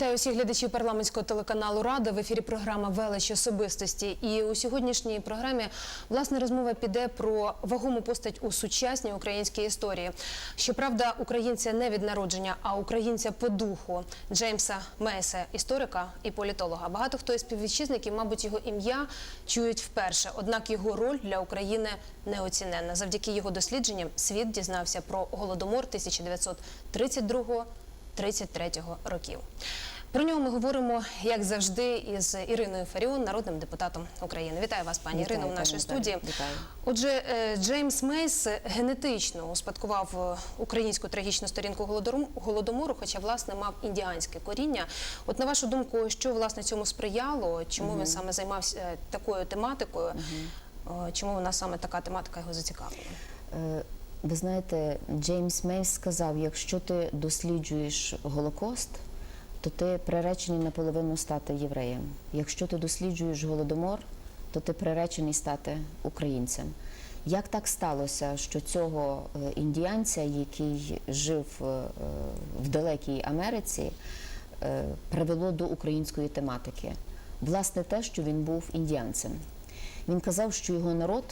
Вітаю всіх глядачів парламентського телеканалу Рада. В ефірі програма Велич особистості. І у сьогоднішній програмі власне розмова піде про вагому постать у сучасній українській історії. Щоправда, українця не від народження, а українця по духу Джеймса Мейса, історика і політолога. Багато хто із співвітчизників, мабуть, його ім'я чують вперше. Однак його роль для України неоціненна. Завдяки його дослідженням світ дізнався про голодомор 1932 33-го років. Про нього ми говоримо, як завжди, із Іриною Фаріон, народним депутатом України. Вітаю вас, пані Ірино, в нашій студії. Вітаю. Отже, е, Джеймс Мейс генетично успадкував е, українську трагічну сторінку голодомору, хоча власне мав індіанське коріння. От на вашу думку, що власне цьому сприяло? Чому він саме займався е, такою тематикою? Чому вона саме така тематика його зацікавила? Е, Ви знаєте, Джеймс Мейс сказав: якщо ти досліджуєш Голокост, то ти приречений наполовину стати євреєм. Якщо ти досліджуєш голодомор, то ти приречений стати українцем. Як так сталося, що цього е, індіанця, який жив е, в далекій Америці, е, привело до української тематики? Власне, те, що він був індіанцем. Він казав, що його народ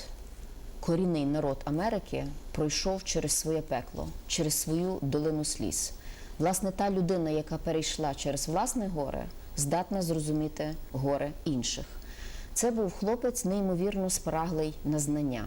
корінний народ Америки пройшов через своє пекло, через свою долину сліз. Власне, та людина, яка перейшла через власне горе, здатна зрозуміти горе інших. Це був хлопець неймовірно спраглий на знання.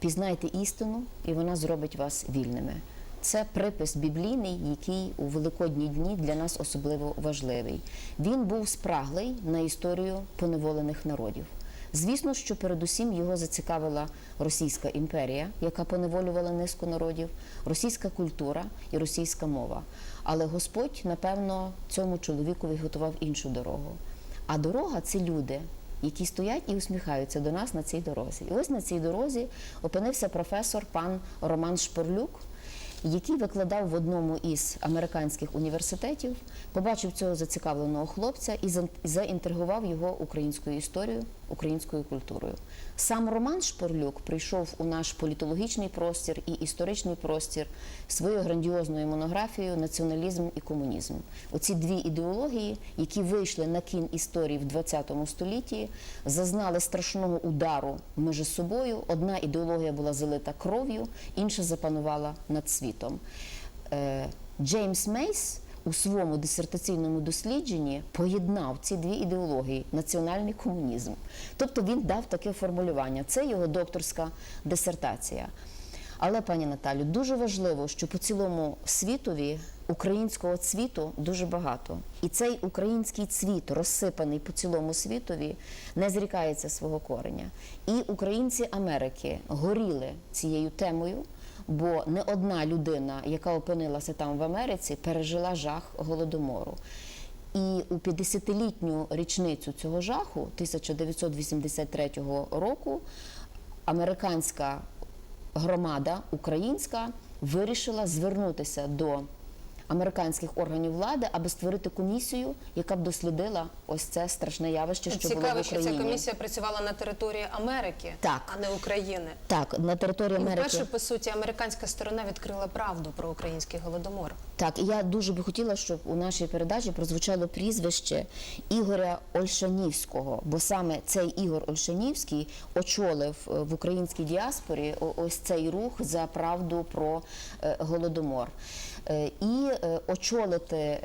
Пізнайте істину, і вона зробить вас вільними. Це припис біблійний, який у великодні дні для нас особливо важливий. Він був спраглий на історію поневолених народів. Звісно, що передусім його зацікавила Російська імперія, яка поневолювала низку народів, російська культура і російська мова. Але Господь, напевно, цьому чоловікові готував іншу дорогу. А дорога це люди, які стоять і усміхаються до нас на цій дорозі. І ось на цій дорозі опинився професор пан Роман Шпорлюк, який викладав в одному із американських університетів, побачив цього зацікавленого хлопця і за- заінтригував його українською історією, українською культурою. Сам Роман Шпорлюк прийшов у наш політологічний простір і історичний простір своєю грандіозною монографією Націоналізм і комунізм. Оці дві ідеології, які вийшли на кін історії в 20 столітті, зазнали страшного удару між собою. Одна ідеологія була залита кров'ю, інша запанувала над світом. Е, Джеймс Мейс у своєму дисертаційному дослідженні поєднав ці дві ідеології національний комунізм. Тобто він дав таке формулювання. Це його докторська дисертація. Але, пані Наталю, дуже важливо, що по цілому світові українського цвіту дуже багато. І цей український цвіт, розсипаний по цілому світові, не зрікається свого кореня. І українці Америки горіли цією темою, бо не одна людина, яка опинилася там в Америці, пережила жах голодомору. І у 50-літню річницю цього жаху, 1983 року, американська громада українська вирішила звернутися до американських органів влади, аби створити комісію, яка б дослідила ось це страшне явище, що було в Цікаво, що ця комісія працювала на території Америки, Так. а не України. Так, на території І Америки. вперше, по суті, американська сторона відкрила правду про український голодомор. Так, і я дуже би хотіла, щоб у нашій передачі прозвучало прізвище Ігоря Ольшанівського, бо саме цей Ігор Ольшанівський очолив е, в українській діаспорі ось цей рух за правду про е, голодомор. Е, І е, очолити.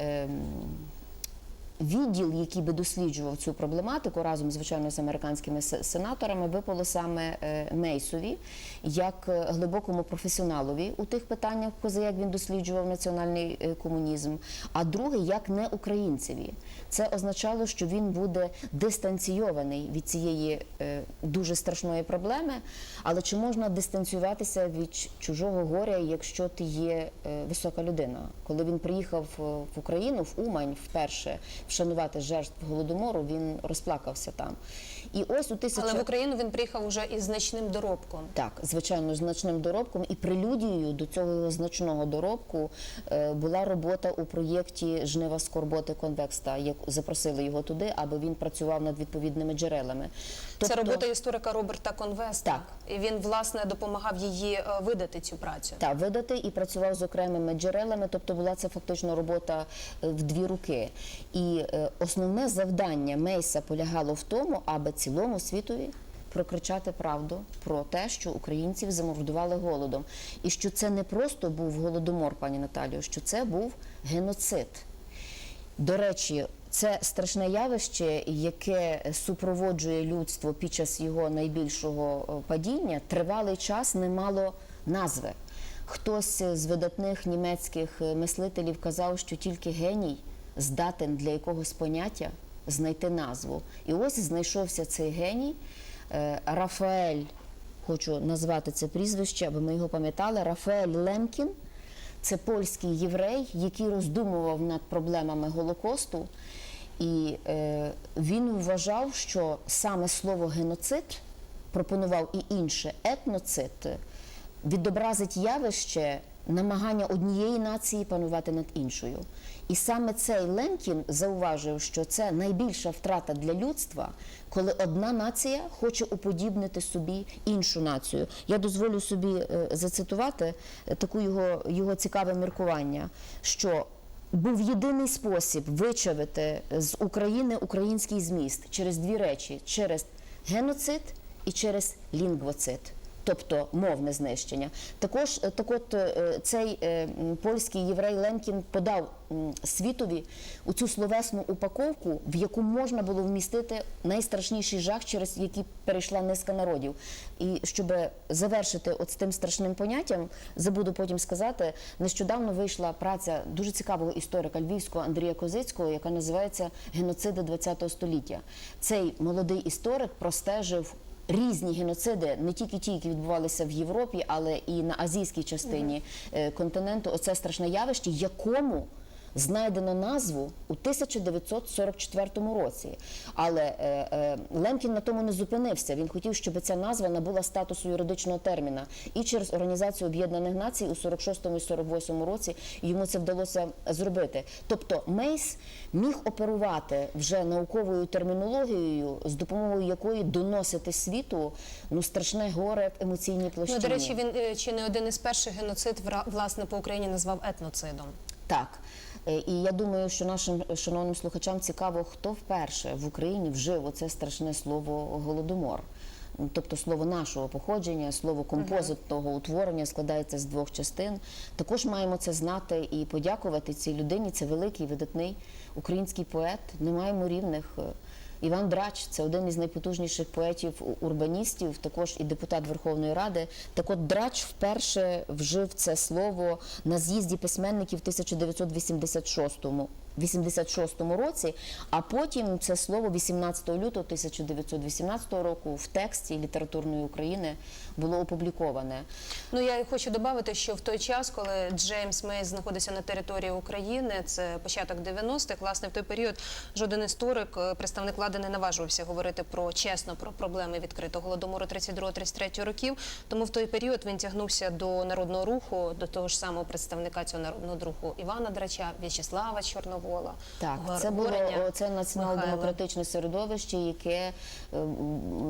Відділ, який би досліджував цю проблематику разом, звичайно, з американськими сенаторами, випало саме е, Мейсові як е, глибокому професіоналові у тих питаннях, як він досліджував національний е, комунізм. А друге, як не українцеві. Це означало, що він буде дистанційований від цієї дуже страшної проблеми. Але чи можна дистанціюватися від чужого горя, якщо ти є висока людина? Коли він приїхав в Україну, в Умань вперше вшанувати жертв голодомору, він розплакався там. І ось у тисяча... Але в Україну він приїхав уже із значним доробком. Так, звичайно, значним доробком і прелюдією до цього його значного доробку е, була робота у проєкті Жнива скорботи конвекста. Як запросили його туди, аби він працював над відповідними джерелами. Це Тобто- робота історика Роберта Конвеста. Так, і він власне допомагав її е, видати цю працю. Та видати і працював з окремими джерелами, тобто була це фактично робота е, в дві руки. І основне завдання Мейса полягало в тому, аби цілому світові прокричати правду про те, що українців замордували голодом, і що це не просто був голодомор, пані Наталію, що це був геноцид. До речі, це страшне явище, яке супроводжує людство під час його найбільшого е, падіння, тривалий час не мало назви. Хтось з видатних німецьких е, мислителів казав, що тільки геній здатен для якогось поняття знайти назву. І ось знайшовся цей геній е, Рафаель. Хочу назвати це прізвище, аби ми його пам'ятали. Рафаель Лемкін. Це польський єврей, який роздумував над проблемами Голокосту, і е, він вважав, що саме слово геноцид пропонував і інше етноцид відобразить явище намагання однієї нації панувати над іншою. І саме цей Ленкін зауважив, що це найбільша втрата для людства, коли одна нація хоче уподібнити собі іншу націю. Я дозволю собі е, зацитувати е, таку його, його цікаве міркування, що був єдиний спосіб вичавити з України український зміст через дві речі: через геноцид і через лінгвоцид. Тобто мовне знищення. Також е, так от е, цей е, польський єврей Ленкін подав світові у цю словесну упаковку, в яку можна було вмістити найстрашніший жах, через який перейшла низка народів. І щоб завершити от з тим страшним поняттям, забуду потім сказати, нещодавно вийшла праця дуже цікавого історика львівського Андрія Козицького, яка називається Геноциди ХХ століття. Цей молодий історик простежив різні геноциди, не тільки ті, які відбувалися в Європі, але і на азійській частині е, континенту. Оце страшне явище, якому знайдено назву у 1944 році. Але е, е, Лемкін на тому не зупинився. Він хотів, щоб ця назва набула статусу юридичного терміна. І через Організацію Об'єднаних Націй у 46 і 48 році йому це вдалося зробити. Тобто Мейс міг оперувати вже науковою термінологією, з допомогою якої доносити світу ну страшне горе в емоційній площині. Ну, до речі, він е, чи не один із перших геноцид власне по Україні назвав етноцидом. Так. Е, І я думаю, що нашим шановним слухачам цікаво, хто вперше в Україні вжив оце страшне слово голодомор. Ну, Тобто слово нашого походження, слово композитного утворення складається з двох частин. Також маємо це знати і подякувати цій людині. Це великий видатний український поет. Не маємо рівних. Іван Драч це один із найпотужніших поетів-урбаністів, також і депутат Верховної Ради. Так от Драч вперше вжив це слово на з'їзді письменників в 1986 86 році, а потім це слово 18 лютого 1918 року в тексті літературної України було опубліковане. Ну я хочу додати, що в той час, коли Джеймс Мейс знаходився на території України, це початок 90-х, власне, в той період жоден історик, е, представник влади не наважувався говорити про чесно про проблеми відкритого голодомору 32-33 років. Тому в той період він тягнувся до народного руху, до того ж самого представника цього народного руху Івана Драча, В'ячеслава Чорновола. Так, Гор- це було це націонал-демократичне середовище, яке е,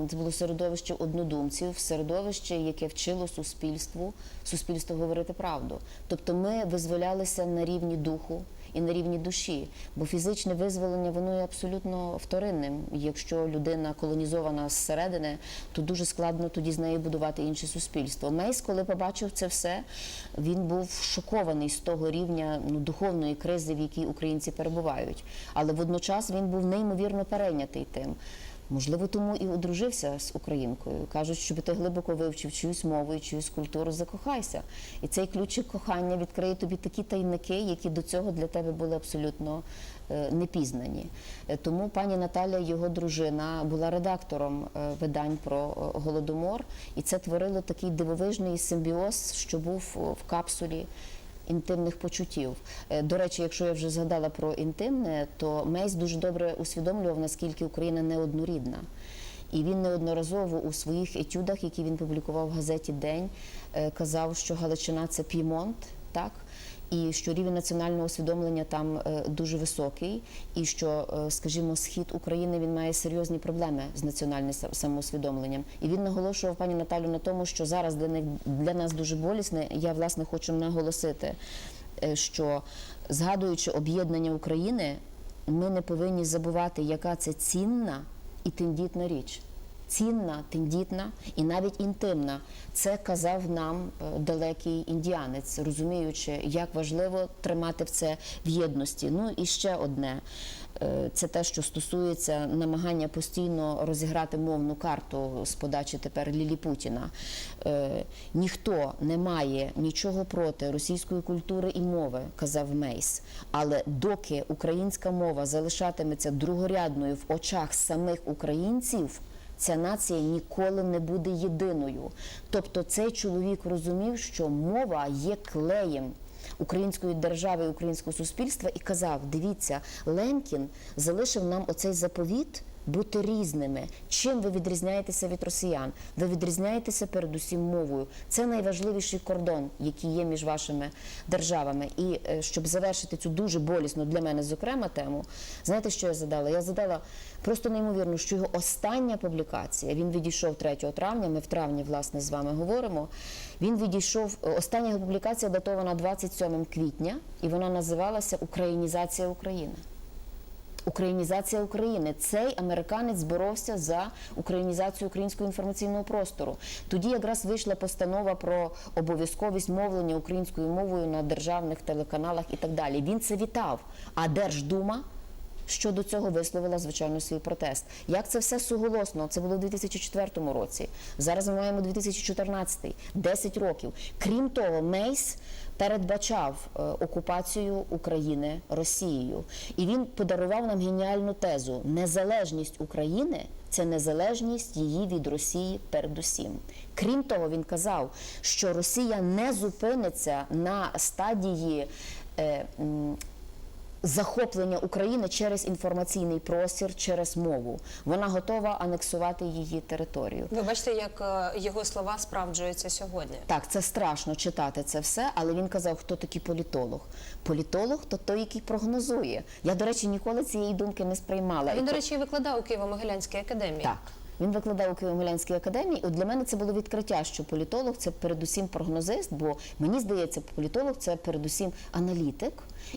це було середовище однодумців, середовище, яке вчило суспільству, суспільству говорити правду. Тобто ми визволялися на рівні духу. І на рівні душі, бо фізичне визволення воно є абсолютно вторинним. Якщо людина колонізована зсередини, то дуже складно тоді з нею будувати інше суспільство. Мейс, коли побачив це все, він був шокований з того рівня ну, духовної кризи, в якій українці перебувають. Але водночас він був неймовірно перейнятий тим. Можливо, тому і одружився з українкою. Кажуть, щоб ти глибоко вивчив чиюсь мову чиюсь культуру, закохайся. І цей ключик кохання відкриє тобі такі тайники, які до цього для тебе були абсолютно е, непізнані. Е, Тому пані Наталя, його дружина, була редактором е, видань про голодомор, і це творило такий дивовижний симбіоз, що був в капсулі інтимних почуттів. Е, До речі, якщо я вже згадала про інтимне, то Мейс дуже добре усвідомлював, наскільки Україна неоднорідна. І він неодноразово у своїх етюдах, які він публікував в газеті День, е, казав, що Галичина це Пімонт, так? І що рівень національного усвідомлення там е, дуже високий, і що, е, скажімо, схід України він має серйозні проблеми з національним самоусвідомленням. І він наголошував пані Наталю на тому, що зараз для них для нас дуже болісне. Я власне хочу наголосити, е, що згадуючи об'єднання України, ми не повинні забувати, яка це цінна і тендітна річ. Цінна, тендітна і навіть інтимна. Це казав нам е, далекий індіанець, розуміючи, як важливо тримати в це в єдності. Ну і ще одне. Е, Це те, що стосується намагання постійно розіграти мовну карту з подачі тепер Лілі Путіна. Е, Ніхто не має нічого проти російської культури і мови, казав Мейс. Але доки українська мова залишатиметься другорядною в очах самих українців, ця нація ніколи не буде єдиною. Тобто цей чоловік розумів, що мова є клеєм української держави і українського суспільства і казав: дивіться, Ленкін залишив нам оцей заповіт. Бути різними. Чим ви відрізняєтеся від росіян? Ви відрізняєтеся передусім мовою. Це найважливіший кордон, який є між вашими державами. І е, щоб завершити цю дуже болісну для мене, зокрема, тему, знаєте, що я задала? Я задала просто неймовірно, що його остання публікація. Він відійшов 3 травня. Ми в травні власне з вами говоримо. Він відійшов. е, Остання публікація датована 27 квітня, і вона називалася Українізація України. Українізація України. Цей американець боровся за українізацію українського інформаційного простору. Тоді якраз вийшла постанова про обов'язковість мовлення українською мовою на державних телеканалах і так далі. Він це вітав. А Держдума щодо цього висловила звичайно свій протест. Як це все суголосно? Це було у 2004 році. Зараз ми маємо 2014, 10 років. Крім того, Мейс передбачав е, окупацію України Росією, і він подарував нам геніальну тезу: незалежність України. Це незалежність її від Росії передусім. Крім того, він казав, що Росія не зупиниться на стадії е, захоплення України через інформаційний простір, через мову. Вона готова анексувати її територію. Ви бачите, як е, його слова справджуються сьогодні. Так, це страшно читати це все, але він казав, хто такий політолог. Політолог то той, який прогнозує. Я, до речі, ніколи цієї думки не сприймала. Він, І до речі, викладав у Києво-Могилянській академії. так. Він викладав у Києво-Могилянській академії. От для мене це було відкриття, що політолог це передусім прогнозист, бо мені здається, політолог це передусім аналітик,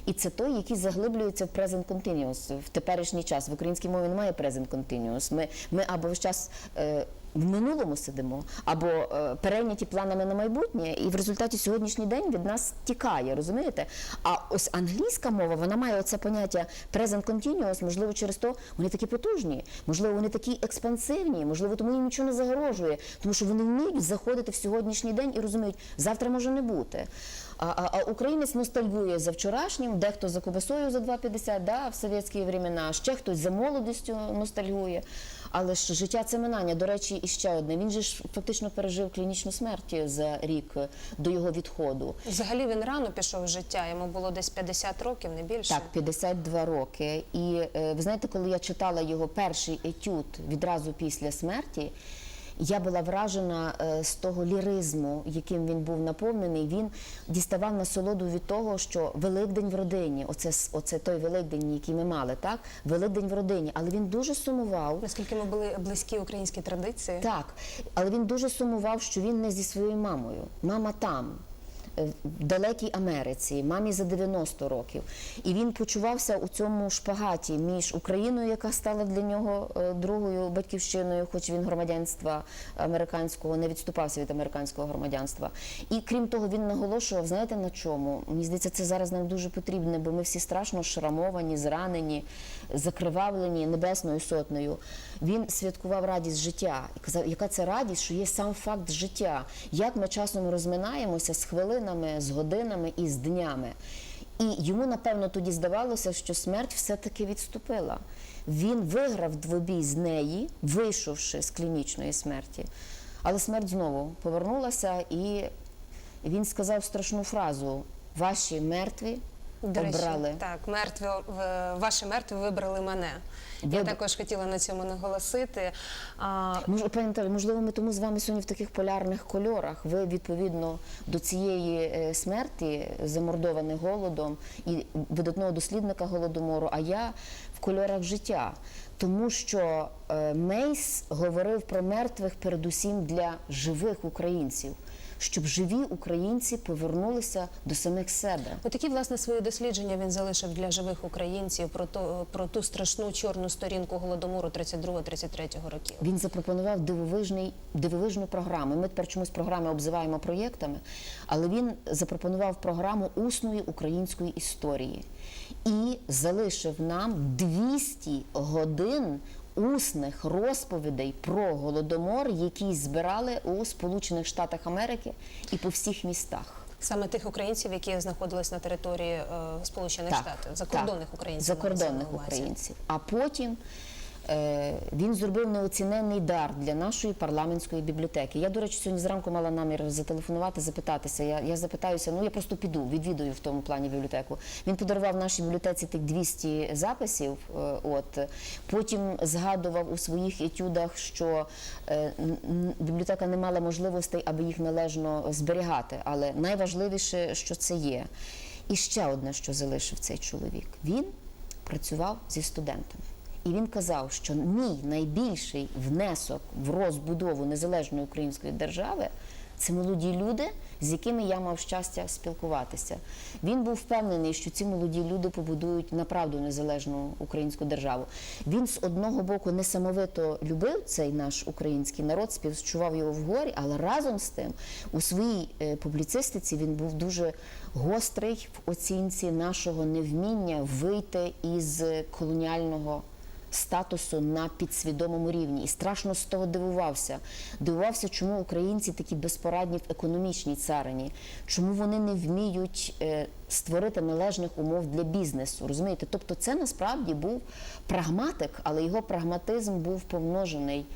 і це той, який заглиблюється в present continuous в теперішній час. В українській мові немає present continuous. Ми, ми або в час. Е, в минулому сидимо або е, перейняті планами на майбутнє, і в результаті сьогоднішній день від нас тікає, розумієте? А ось англійська мова вона має оце поняття present continuous, можливо, через то вони такі потужні, можливо, вони такі експансивні, можливо, тому їм нічого не загрожує, тому що вони вміють заходити в сьогоднішній день і розуміють, завтра може не бути. А, а, а українець ностальгує за вчорашнім, дехто за ковбасою за 2,50, да, в совєтські времена, ще хтось за молодістю ностальгує. Але ж життя це минання. До речі, і ще одне. Він же ж фактично пережив клінічну смерть за рік до його відходу. Взагалі він рано пішов з життя. Йому було десь 50 років, не більше. Так, 52 роки. І е, ви знаєте, коли я читала його перший етюд відразу після смерті. Я була вражена е, з того ліризму, яким він був наповнений. Він діставав насолоду від того, що Великдень в родині, оце, оце той Великдень, який ми мали, так? Великдень в родині. Але він дуже сумував. Наскільки ми були близькі українській традиції. Так, але він дуже сумував, що він не зі своєю мамою. Мама там. Е, В далекій Америці, мамі за 90 років, і він почувався у цьому шпагаті між Україною, яка стала для нього е, другою батьківщиною, хоч він громадянства американського не відступався від американського громадянства. І крім того, він наголошував, знаєте на чому? Мені здається, це зараз нам дуже потрібно, бо ми всі страшно шрамовані, зранені, закривавлені небесною сотнею. Він святкував радість життя і казав, яка це радість, що є сам факт життя. Як ми часом розминаємося з хвилинами, з годинами і з днями. І йому, напевно, тоді здавалося, що смерть все-таки відступила. Він виграв двобій з неї, вийшовши з клінічної смерті. Але смерть знову повернулася, і він сказав страшну фразу: ваші мертві До речі, так, мертві ваші мертві вибрали мене. Я також хотіла на цьому наголосити. А, Мож, пані Наталі, можливо, ми тому з вами сьогодні в таких полярних кольорах. Ви відповідно до цієї е, смерті, замордований голодом і видатного дослідника голодомору, а я в кольорах життя. Тому що е, Мейс говорив про мертвих передусім для живих українців, щоб живі українці повернулися до самих себе. Отакі власне свої дослідження він залишив для живих українців про то про ту страшну чорну сторінку голодомору 32-33 років. Він запропонував дивовижний, дивовижну програму. Ми тепер чомусь програми обзиваємо проєктами, але він запропонував програму усної української історії і залишив нам 200 годин усних розповідей про голодомор, які збирали у Сполучених Штатах Америки і по всіх містах. Саме тих українців, які знаходились на території е, Сполучених Штатів, закордонних так, українців. закордонних українців. А потім він зробив неоціненний дар для нашої парламентської бібліотеки. Я, до речі, сьогодні зранку мала намір зателефонувати, запитатися. Я, я запитаюся, ну я просто піду, відвідую в тому плані бібліотеку. Він подарував нашій бібліотеці тих 200 записів. е, От потім згадував у своїх етюдах, що е, бібліотека не мала можливостей, аби їх належно зберігати. Але найважливіше, що це є. І ще одне, що залишив цей чоловік. Він працював зі студентами. І він казав, що мій найбільший внесок в розбудову незалежної української держави це молоді люди, з якими я мав щастя спілкуватися. Він був впевнений, що ці молоді люди побудують направду незалежну українську державу. Він з одного боку несамовито любив цей наш український народ, співчував його в горі, але разом з тим у своїй е, публіцистиці він був дуже гострий в оцінці нашого невміння вийти із колоніального статусу на підсвідомому рівні і страшно з того дивувався. Дивувався, чому українці такі безпорадні в економічній царині, чому вони не вміють е, створити належних умов для бізнесу. Розумієте? Тобто, це насправді був прагматик, але його прагматизм був помножений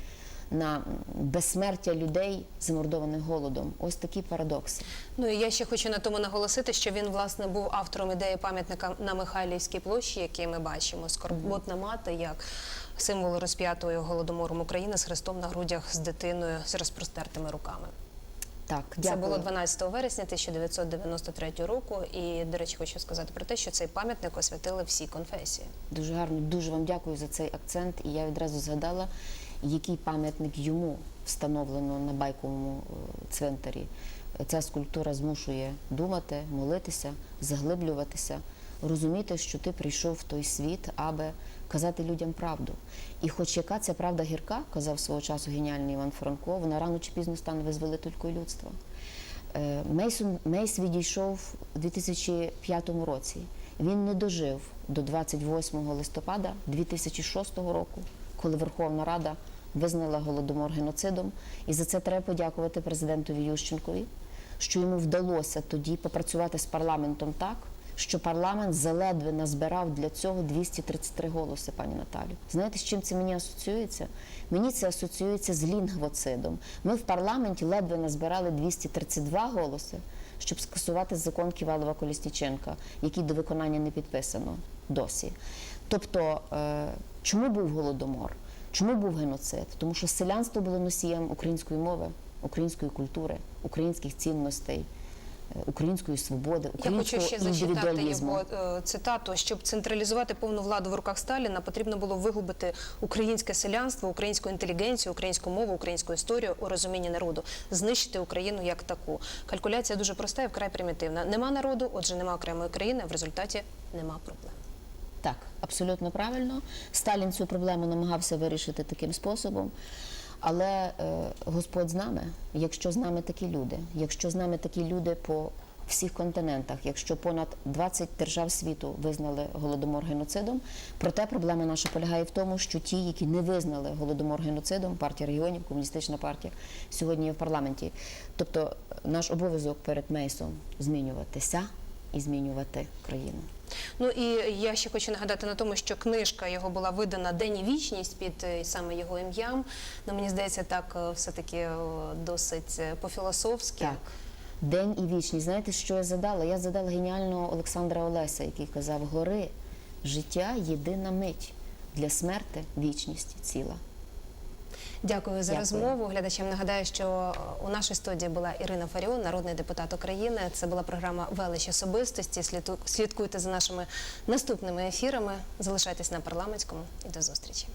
на безсмертя людей, замордованих голодом. Ось такі парадокси. Ну і я ще хочу на тому наголосити, що він власне був автором ідеї пам'ятника на Михайлівській площі, який ми бачимо, скорботна мати як символ розп'ятої голодомором України з хрестом на грудях з дитиною з розпростертими руками. Так, Це було 12 вересня 1993 року. І, до речі, хочу сказати про те, що цей пам'ятник освятили всі конфесії. Дуже гарно, дуже вам дякую за цей акцент. І я відразу згадала, який пам'ятник йому встановлено на байковому е, цвинтарі. Ця скульптура змушує думати, молитися, заглиблюватися, розуміти, що ти прийшов в той світ, аби казати людям правду. І хоч яка ця правда гірка, казав свого часу геніальний Іван Франко, вона рано чи пізно стане визволителькою людства. Е, Мейсон Мейс відійшов у 2005 році. Він не дожив до 28 листопада 2006 року, коли Верховна Рада визнала голодомор геноцидом. І за це треба подякувати президентові Ющенкові, що йому вдалося тоді попрацювати з парламентом так, що парламент заледве назбирав для цього 233 голоси, пані Наталю. Знаєте, з чим це мені асоціюється? Мені це асоціюється з лінгвоцидом. Ми в парламенті ледве назбирали 232 голоси, щоб скасувати закон Ківалова Колісніченка, який до виконання не підписано досі. Тобто, е, чому був голодомор? Чому був геноцид? Тому що селянство було носієм української мови, української культури, українських цінностей, е, української свободи, Я хочу ще зачитати його е, цитату. Щоб централізувати повну владу в руках Сталіна, потрібно було вигубити українське селянство, українську інтелігенцію, українську мову, українську історію у розумінні народу, знищити Україну як таку. Калькуляція дуже проста і вкрай примітивна. Нема народу, отже, нема окремої країни. В результаті нема проблем. Так, абсолютно правильно. Сталін цю проблему намагався вирішити таким способом. Але е, Господь з нами, якщо з нами такі люди, якщо з нами такі люди по всіх континентах, якщо понад 20 держав світу визнали голодомор геноцидом, проте проблема наша полягає в тому, що ті, які не визнали голодомор геноцидом, партія регіонів, комуністична партія, сьогодні є в парламенті. Тобто наш обов'язок перед Мейсом змінюватися і змінювати країну. Ну і я ще хочу нагадати на тому, що книжка його була видана День і вічність під е, саме його ім'ям. Ну мені здається, так е, все таки досить е, по-філософськи. Так. День і вічність. Знаєте, що я задала? Я задала геніального Олександра Олеса, який казав: гори, життя єдина мить. Для смерти вічність ціла. Дякую за Дякую. розмову. Глядачам нагадаю, що у нашій студії була Ірина Фаріон, народний депутат України. Це була програма Велич особистості. Слідкуйте за нашими наступними ефірами. Залишайтесь на парламентському і до зустрічі.